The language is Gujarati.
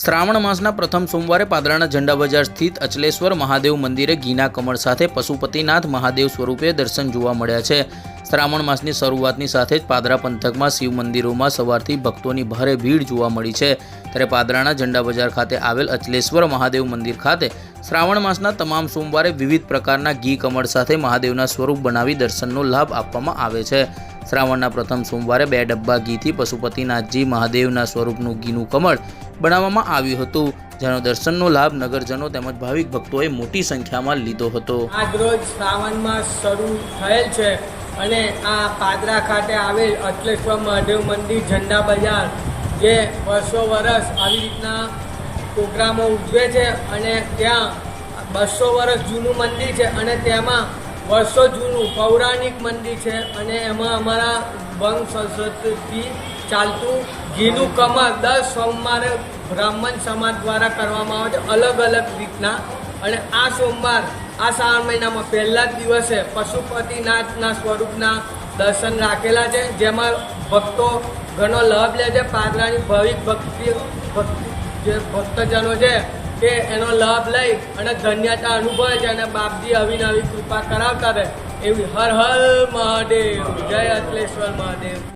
શ્રાવણ માસના પ્રથમ સોમવારે પાદરાના ઝંડા બજાર સ્થિત અચલેશ્વર મહાદેવ મંદિરે ઘીના કમળ સાથે પશુપતિનાથ મહાદેવ સ્વરૂપે દર્શન જોવા મળ્યા છે. શ્રાવણ માસની શરૂઆતની સાથે જ પાદરા પંથકમાં શિવ મંદિરોમાં સવારથી ભક્તોની ભારે ભીડ જોવા મળી છે. ત્યારે પાદરાના ઝંડા બજાર ખાતે આવેલ અચલેશ્વર મહાદેવ મંદિર ખાતે શ્રાવણ માસના તમામ સોમવારે વિવિધ પ્રકારના ઘી કમળ સાથે મહાદેવના સ્વરૂપ બનાવી દર્શનનો લાભ આપવામાં આવે છે. શ્રાવણના પ્રથમ સોમવારે બે ડબ્બા ઘીથી પશુપતિનાથજી મહાદેવના સ્વરૂપનું ઘીનું કમળ બનાવવામાં આવ્યું હતું, જેનો દર્શનનો લાભ નગરજનો તેમજ ભાવિક ભક્તોએ મોટી સંખ્યામાં લીધો હતો. આજ રોજ શ્રાવણ શરૂ થયેલ છે અને આ પાદરા ખાતે આવેલ અટલેશ્વર મહાદેવ મંદિર ઝંડા બજાર, જે વર્ષો વર્ષ આવી રીતના પ્રોગ્રામો ઉજવે છે અને ત્યાં બસો વર્ષ જૂનું મંદિર છે અને તેમાં વર્ષો જૂનું પૌરાણિક મંદિર છે અને એમાં અમારા વંશ સંસ્કૃતિથી ચાલતું ઘીનું કમર દર સોમવારે બ્રાહ્મણ સમાજ દ્વારા કરવામાં આવે છે અલગ અલગ રીતના. અને આ સોમવાર, આ શ્રાવણ મહિનામાં પહેલા જ દિવસે પશુપતિનાથના સ્વરૂપના દર્શન રાખેલા છે, જેમાં ભક્તો ઘણો લાભ લે છે. પાદરાની ભાવિક ભક્તિ ભક્તિ જે ભક્તજનો છે તે એનો લાભ લઈ અને ધન્યતા અનુભવે છે અને બાપજી આવી નવી કૃપા કરાવતા રહે. એવી હર હર મહાદેવ. જય અચલેશ્વર મહાદેવ.